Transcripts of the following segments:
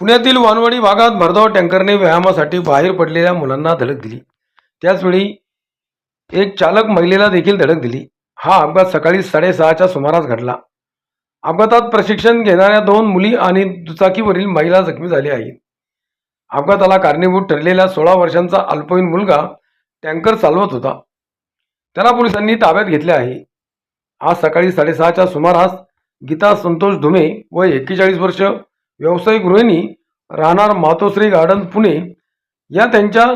पुण्यातील वानवडी भागात भरधाव टँकरने व्यायामासाठी बाहेर पडलेल्या मुलांना धडक दिली. त्याचवेळी एक चालक महिलेला देखील धडक दिली. हा अपघात सकाळी साडेसहाच्या सुमारास घडला. अपघातात प्रशिक्षण घेणाऱ्या दोन मुली आणि दुचाकीवरील महिला जखमी झाली आहेत. अपघाताला कारणीभूत ठरलेला सोळा वर्षांचा अल्पवयीन मुलगा टँकर चालवत होता. त्याला पोलिसांनी ताब्यात घेतले आहे. आज सकाळी साडेसहाच्या सुमारास गीता संतोष धुमे व एक्केचाळीस वर्ष व्यावसायिक गृहिणी राहणार मातोश्री गार्डन पुणे या त्यांच्या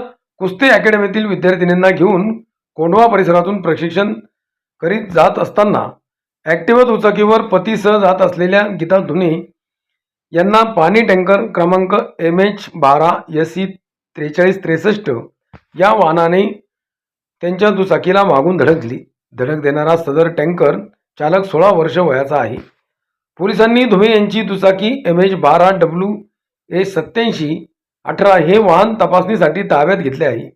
कुस्ती अकॅडमीतील विद्यार्थिनींना घेऊन कोंढवा परिसरातून प्रशिक्षण करीत जात असताना ॲक्टिवा दुचाकीवर पतीसह जात असलेल्या गीता धुने यांना पाणी टँकर क्रमांक एम एच बारा एस सी त्रेचाळीस त्रेसष्ट या वाहनाने त्यांच्या दुचाकीला मागून धडक दिली धडक देणारा सदर टँकर चालक सोळा वर्ष वयाचा आहे. पोलिसांनी धुमे यांची दुचाकी एम एच बारा डब्ल्यू ए सत्याऐंशी अठरा हे वाहन तपासणीसाठी ताब्यात घेतले आहे.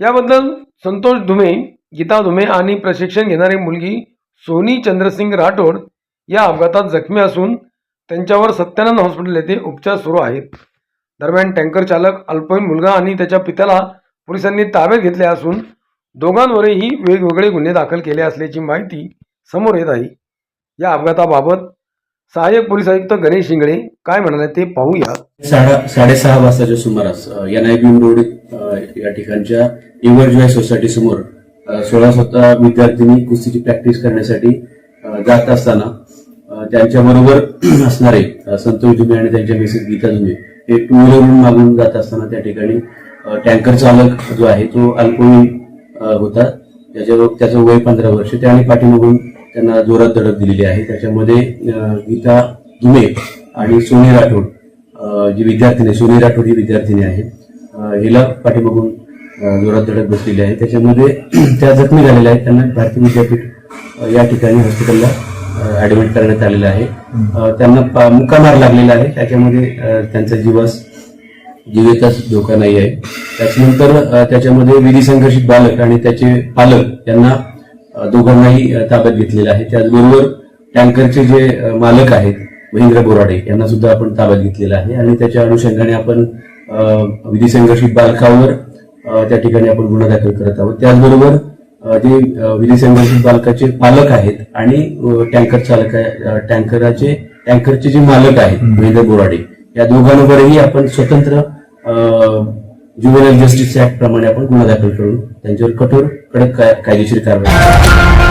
याबद्दल संतोष धुमे गीता धुमे आणि प्रशिक्षण घेणारी मुलगी सोनी चंद्रसिंग राठोड या अपघातात जखमी असून त्यांच्यावर सत्यानंद हॉस्पिटल येथे उपचार सुरू आहेत. दरम्यान टँकर चालक अल्पवयीन मुलगा आणि त्याच्या पित्याला पोलिसांनी ताब्यात घेतले असून दोघांवरही वेगवेगळे गुन्हे दाखल केले असल्याची माहिती समोर येत आहे. या अपघाताबाबत सहाय्यक पोलीस आयुक्त गणेश शिंगळे काय म्हणाले ते पाहूया. साडा साडेसहा वाजताच्या सुमारास एन आय बी रोड या ठिकाणच्या इव्हरजॉय सोसायटी समोर सोळा सतरा विद्यार्थिनी कुस्तीची प्रॅक्टिस करण्यासाठी जात असताना त्यांच्याबरोबर असणारे संतोष दुबे आणि त्यांच्या मिसेस गीता दुबे हे टू व्हीलर मागून जात असताना त्या ठिकाणी टँकर चालक जो आहे तो अल्पवयीन होता. त्याच्या त्याचं वय पंधरा वर्ष. त्याने पाठीमागून त्यांना जोरात धडक दिलेली आहे. त्याच्यामध्ये गीता दुमे आणि सोनी राठोड जी विद्यार्थिनी सोनी राठोड ही विद्यार्थिनी आहे हिला पाठीमागून जोरात धडक बसलेली आहे. त्याच्यामध्ये त्या जखमी झालेल्या आहेत. त्यांना भारतीय विद्यापीठ या ठिकाणी हॉस्पिटलला ऍडमिट करण्यात आलेलं आहे. त्यांना मुक्कामार लागलेला आहे. त्याच्यामध्ये त्यांचा जीवास जीवितच धोका नाही आहे. त्याच्यानंतर त्याच्यामध्ये विधी संघर्षित बालक आणि त्याचे पालक यांना दोघांनाही ताब्यात घेतलेलं आहे. त्याचबरोबर टँकरचे जे मालक आहेत महेंद्र बोराडे यांना सुद्धा आपण ताब्यात घेतलेलं आहे. आणि त्याच्या अनुषंगाने आपण विधी संघर्षित बालकावर त्या ठिकाणी आपण गुन्हा दाखल करत आहोत. त्याचबरोबर जे विधी संघर्षित बालकाचे पालक आहेत आणि टँकर चालक टँकराचे टँकरचे जे मालक आहेत महेंद्र बोराडे या दोघांवरही आपण स्वतंत्र ज्युवेनल जस्टिस ऍक्ट प्रमाणे आपण गुन्हा दाखल करून त्यांच्यावर कठोर कडक काय- कायदेशीर कारवाई.